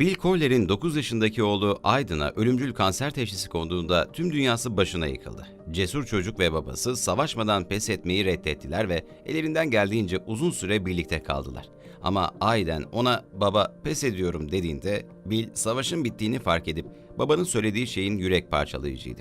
Bill Coller'in 9 yaşındaki oğlu Aydın'a ölümcül kanser teşhisi konduğunda tüm dünyası başına yıkıldı. Cesur çocuk ve babası savaşmadan pes etmeyi reddettiler ve ellerinden geldiğince uzun süre birlikte kaldılar. Ama Ayden ona baba pes ediyorum dediğinde Bill savaşın bittiğini fark edip babanın söylediği şeyin yürek parçalayıcıydı.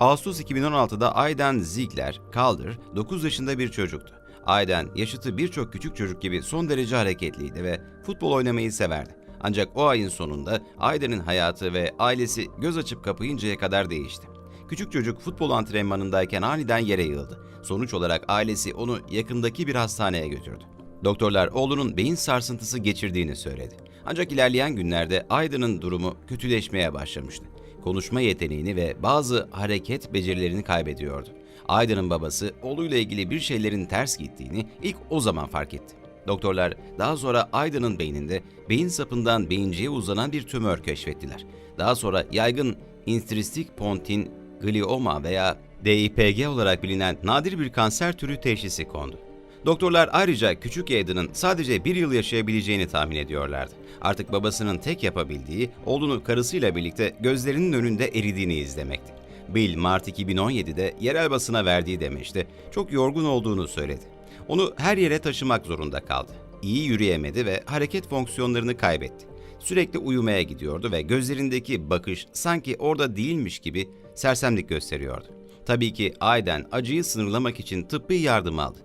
Ağustos 2016'da Ayden Ziegler Calder 9 yaşında bir çocuktu. Ayden yaşıtı birçok küçük çocuk gibi son derece hareketliydi ve futbol oynamayı severdi. Ancak o ayın sonunda Ayden'in hayatı ve ailesi göz açıp kapayıncaya kadar değişti. Küçük çocuk futbol antrenmanındayken aniden yere yığıldı. Sonuç olarak ailesi onu yakındaki bir hastaneye götürdü. Doktorlar oğlunun beyin sarsıntısı geçirdiğini söyledi. Ancak ilerleyen günlerde Ayden'ın durumu kötüleşmeye başlamıştı. Konuşma yeteneğini ve bazı hareket becerilerini kaybediyordu. Ayden'ın babası oğluyla ilgili bir şeylerin ters gittiğini ilk o zaman fark etti. Doktorlar daha sonra Ayden'ın beyninde beyin sapından beyinciye uzanan bir tümör keşfettiler. Daha sonra yaygın intristik pontin glioma veya DIPG olarak bilinen nadir bir kanser türü teşhisi kondu. Doktorlar ayrıca küçük Aiden'ın sadece bir yıl yaşayabileceğini tahmin ediyorlardı. Artık babasının tek yapabildiği oğlunu karısıyla birlikte gözlerinin önünde eridiğini izlemekti. Bill Mart 2017'de yerel basına verdiği demeçte çok yorgun olduğunu söyledi. Onu her yere taşımak zorunda kaldı. İyi yürüyemedi ve hareket fonksiyonlarını kaybetti. Sürekli uyumaya gidiyordu ve gözlerindeki bakış sanki orada değilmiş gibi sersemlik gösteriyordu. Tabii ki Ayden acıyı sınırlamak için tıbbi yardım aldı.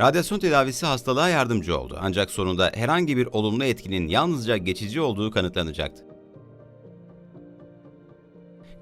Radyasyon tedavisi hastalığa yardımcı oldu ancak sonunda herhangi bir olumlu etkinin yalnızca geçici olduğu kanıtlanacaktı.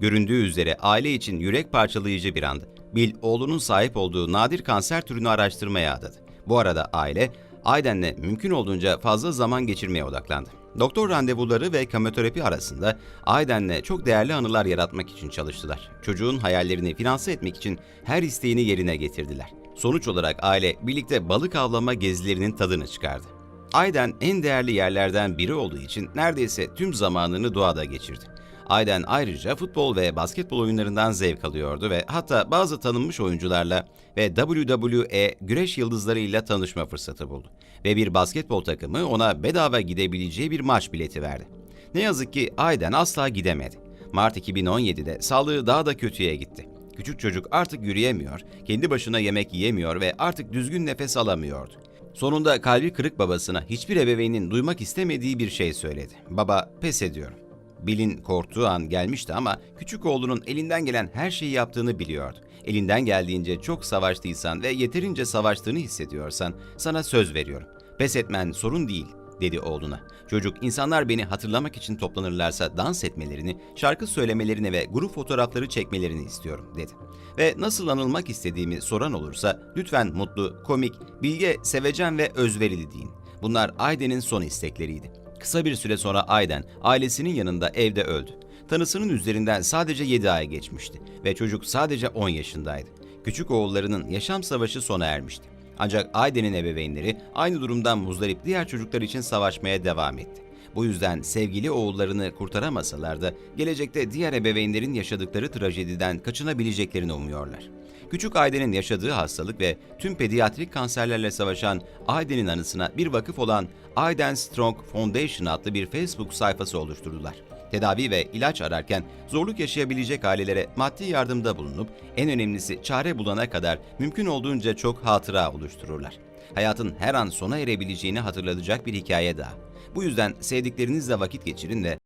Göründüğü üzere aile için yürek parçalayıcı bir andı. Bill, oğlunun sahip olduğu nadir kanser türünü araştırmaya adadı. Bu arada aile, Ayden'le mümkün olduğunca fazla zaman geçirmeye odaklandı. Doktor randevuları ve kemoterapi arasında Ayden'le çok değerli anılar yaratmak için çalıştılar. Çocuğun hayallerini finanse etmek için her isteğini yerine getirdiler. Sonuç olarak aile birlikte balık avlama gezilerinin tadını çıkardı. Ayden en değerli yerlerden biri olduğu için neredeyse tüm zamanını doğada geçirdi. Ayden ayrıca futbol ve basketbol oyunlarından zevk alıyordu ve hatta bazı tanınmış oyuncularla ve WWE güreş yıldızlarıyla tanışma fırsatı buldu. Ve bir basketbol takımı ona bedava gidebileceği bir maç bileti verdi. Ne yazık ki Ayden asla gidemedi. Mart 2017'de sağlığı daha da kötüye gitti. Küçük çocuk artık yürüyemiyor, kendi başına yemek yiyemiyor ve artık düzgün nefes alamıyordu. Sonunda kalbi kırık babasına hiçbir ebeveynin duymak istemediği bir şey söyledi. Baba pes ediyorum. Bill'in korktuğu an gelmişti ama küçük oğlunun elinden gelen her şeyi yaptığını biliyordu. Elinden geldiğince çok savaştıysan ve yeterince savaştığını hissediyorsan sana söz veriyorum. Pes etmen sorun değil dedi oğluna. Çocuk insanlar beni hatırlamak için toplanırlarsa dans etmelerini, şarkı söylemelerini ve grup fotoğrafları çekmelerini istiyorum dedi. Ve nasıl anılmak istediğimi soran olursa lütfen mutlu, komik, bilge, sevecen ve özverili deyin. Bunlar Ayden'in son istekleriydi. Kısa bir süre sonra Ayden ailesinin yanında evde öldü. Tanısının üzerinden sadece 7 ay geçmişti ve çocuk sadece 10 yaşındaydı. Küçük oğullarının yaşam savaşı sona ermişti. Ancak Ayden'in ebeveynleri aynı durumdan muzdarip diğer çocuklar için savaşmaya devam etti. Bu yüzden sevgili oğullarını kurtaramasalar da gelecekte diğer ebeveynlerin yaşadıkları trajediden kaçınabileceklerini umuyorlar. Küçük Ayden'in yaşadığı hastalık ve tüm pediatrik kanserlerle savaşan Ayden'in anısına bir vakıf olan Ayden Strong Foundation adlı bir Facebook sayfası oluşturdular. Tedavi ve ilaç ararken zorluk yaşayabilecek ailelere maddi yardımda bulunup en önemlisi çare bulana kadar mümkün olduğunca çok hatıra oluştururlar. Hayatın her an sona erebileceğini hatırlatacak bir hikaye daha. Bu yüzden sevdiklerinizle vakit geçirin ve